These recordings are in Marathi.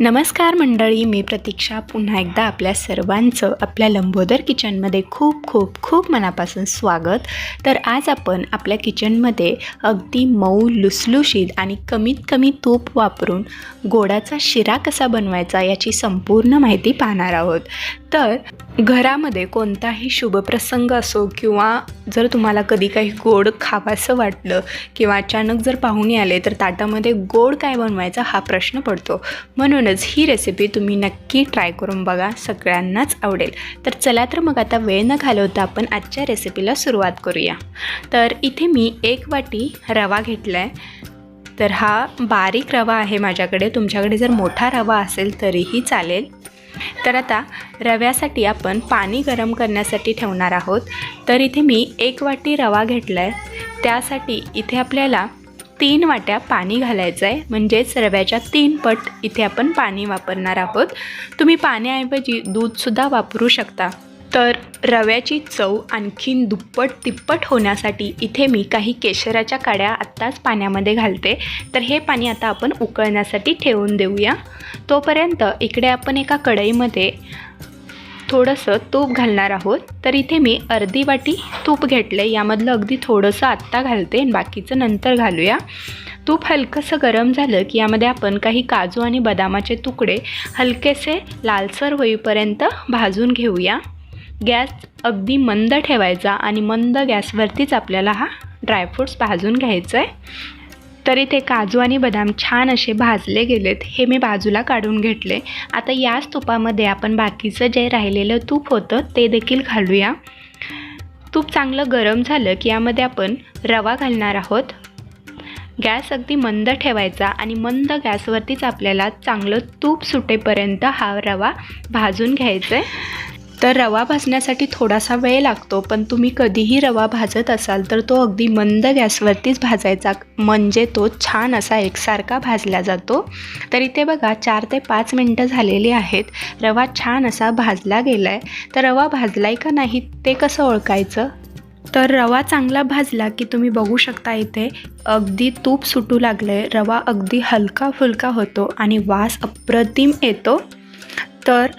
नमस्कार मंडळी मी प्रतीक्षा. पुन्हा एकदा आपल्या सर्वांचं आपल्या लंबोदर किचनमध्ये खूप खूप खूप मनापासून स्वागत. तर आज आपण आपल्या किचनमध्ये अगदी मऊ लुसलुशीत आणि कमीत कमी तूप वापरून गोडाचा शिरा कसा बनवायचा याची संपूर्ण माहिती पाहणार आहोत. तर घरामध्ये कोणताही शुभप्रसंग असो किंवा जर तुम्हाला कधी काही गोड खावासं वाटलं किंवा अचानक जर पाहुणे आले तर ताटामध्ये गोड काय बनवायचा हा प्रश्न पडतो. म्हणूनच ही रेसिपी तुम्ही नक्की ट्राय करून बघा सगळ्यांनाच आवडेल. तर चला तर मग आता वेळ न घालवता आपण आजच्या रेसिपीला सुरुवात करूया. तर इथे मी एक वाटी रवा घेतला आहे तर हा बारीक रवा आहे माझ्याकडे. तुमच्याकडे जर मोठा रवा असेल तरीही चालेल. तर आता रव्यासाठी आपण पाणी गरम करण्यासाठी ठेवणार आहोत. तर इथे मी एक वाटी रवा घेतला आहे त्यासाठी इथे आपल्याला तीन वाट्या पाणी घालायचं आहे म्हणजेच रव्याच्या तीन पट इथे आपण पाणी वापरणार आहोत. तुम्ही पाण्याऐवजी दूधसुद्धा वापरू शकता. तर रव्याची चव आणखीन दुप्पट तिप्पट होण्यासाठी इथे मी काही केशराच्या काड्या आत्ताच पाण्यामध्ये घालते. तर हे पाणी आता आपण उकळण्यासाठी ठेवून देऊया. तोपर्यंत इकडे आपण एका कढईमध्ये थोडंसं तूप घालणार आहोत. तर इथे मी अर्धी वाटी तूप घेतले यामधलं अगदी थोडंसं आत्ता घालते आणि बाकीचं नंतर घालूया. तूप हलकंसं गरम झालं की यामध्ये आपण काही काजू आणि बदामाचे तुकडे हलकेसे लालसर होईपर्यंत भाजून घेऊया. गॅस अगदी मंद ठेवायचा आणि मंद गॅसवरतीच आपल्याला हा ड्रायफ्रूट्स भाजून घ्यायचं आहे तर इथे काजू आणि बदाम छान असे भाजले गेलेत हे मी बाजूला काढून घेतले. आता याच तुपामध्ये आपण बाकीचं जे राहिलेलं तूप होतं ते देखील घालूया. तूप चांगलं गरम झालं की यामध्ये आपण रवा घालणार आहोत. गॅस अगदी मंद ठेवायचा आणि मंद गॅसवरतीच आपल्याला चांगलं तूप सुटेपर्यंत हा रवा भाजून घ्यायचा आहे तर रवा भाजण्यासाठी थोडासा वेळ लागतो पण तुम्ही कधीही रवा भाजत असाल तर तो अगदी मंद गॅसवरतीच भाजायचा. म्हणजे तो छान असा एकसारखा भाजला जातो. तर इथे बघा चार ते पाच मिनटं झालेली आहेत. रवा छान असा भाजला गेला आहे तर रवा भाजला आहे का नाही ते कसं ओळखायचं? तर रवा चांगला भाजला की तुम्ही बघू शकता इथे अगदी तूप सुटू लागले रवा अगदी हलका फुलका होतो आणि वास अप्रतिम येतो. तर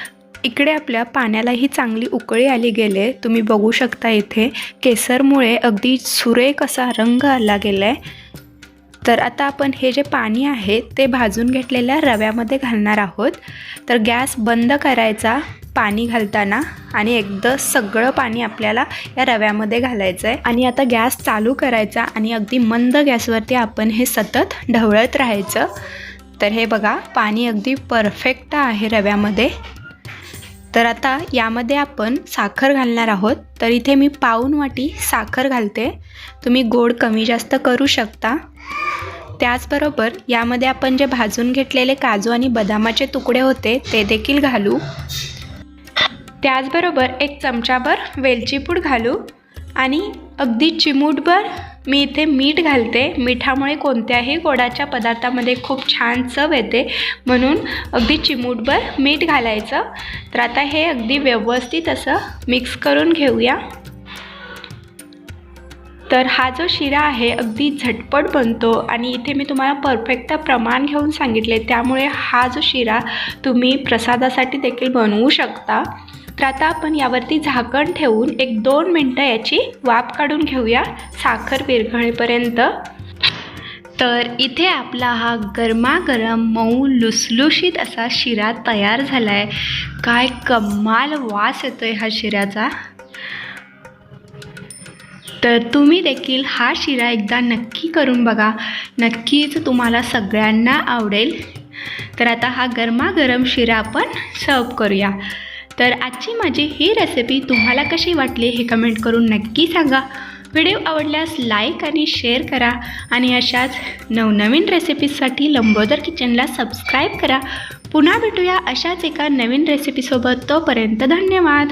इकडे आपल्या पाण्यालाही चांगली उकळी आली गेले तुम्ही बघू शकता इथे केसरमुळे अगदी सुरेख असा रंग आला गेला आहे. तर आता आपण हे जे पाणी आहे ते भाजून घेतलेल्या रव्यामध्ये घालणार आहोत. तर गॅस बंद करायचा पाणी घालताना आणि एकदा सगळं पाणी आपल्याला या रव्यामध्ये घालायचं आहे. आणि आता गॅस चालू करायचा आणि अगदी मंद गॅसवरती आपण हे सतत ढवळत राहायचं. तर हे बघा पाणी अगदी परफेक्ट आहे रव्यामध्ये. तर आता यामध्ये आपण साखर घालणार आहोत. तर इथे मी पाऊन वाटी साखर घालते. तुम्ही गोड कमी जास्त करू शकता. त्याचबरोबर यामध्ये आपण जे भाजून घेतलेले काजू आणि बदामाचे तुकडे होते ते देखील घालू. त्याचबरोबर एक चमचाभर वेलचीपूड घालू. आणि अगदी चिमूटभर मी इथे मीठ घालते. मिठामुळे कोणत्याही गोडाच्या पदार्थामध्ये खूप छान चव येते. म्हणून अगदी चिमूटभर मीठ घालायचं. तर आता हे अगदी व्यवस्थित असं मिक्स करून घेऊया. तर हा जो शिरा आहे अगदी झटपट बनतो आणि इथे मी तुम्हाला परफेक्ट प्रमाण घेऊन सांगितले. त्यामुळे हा जो शिरा तुम्ही प्रसादासाठी देखील बनवू शकता. तर आता आपण यावरती झाकण ठेवून एक दोन मिनटं याची वाफ काढून घेऊया साखर विरघळेपर्यंत तर इथे आपला हा गरमागरम मऊ लुसलुशीत असा शिरा तयार झाला आहे काय कमाल वास येतो आहे हा शिऱ्याचा. तर तुम्ही देखील हा शिरा एकदा नक्की करून बघा. नक्कीच तुम्हाला सगळ्यांना आवडेल. तर आता हा गरमागरम शिरा आपण सर्व करूया. तर आजची माझी ही रेसिपी तुम्हाला कशी वाटली हे कमेंट करून नक्की सांगा. व्हिडिओ आवडल्यास लाईक आणि शेअर करा आणि अशाच नवनवीन रेसिपीजसाठी लंबोदर किचनला सबस्क्राईब करा. पुन्हा भेटूया अशाच एका नवीन रेसिपीसोबत तोपर्यंत धन्यवाद.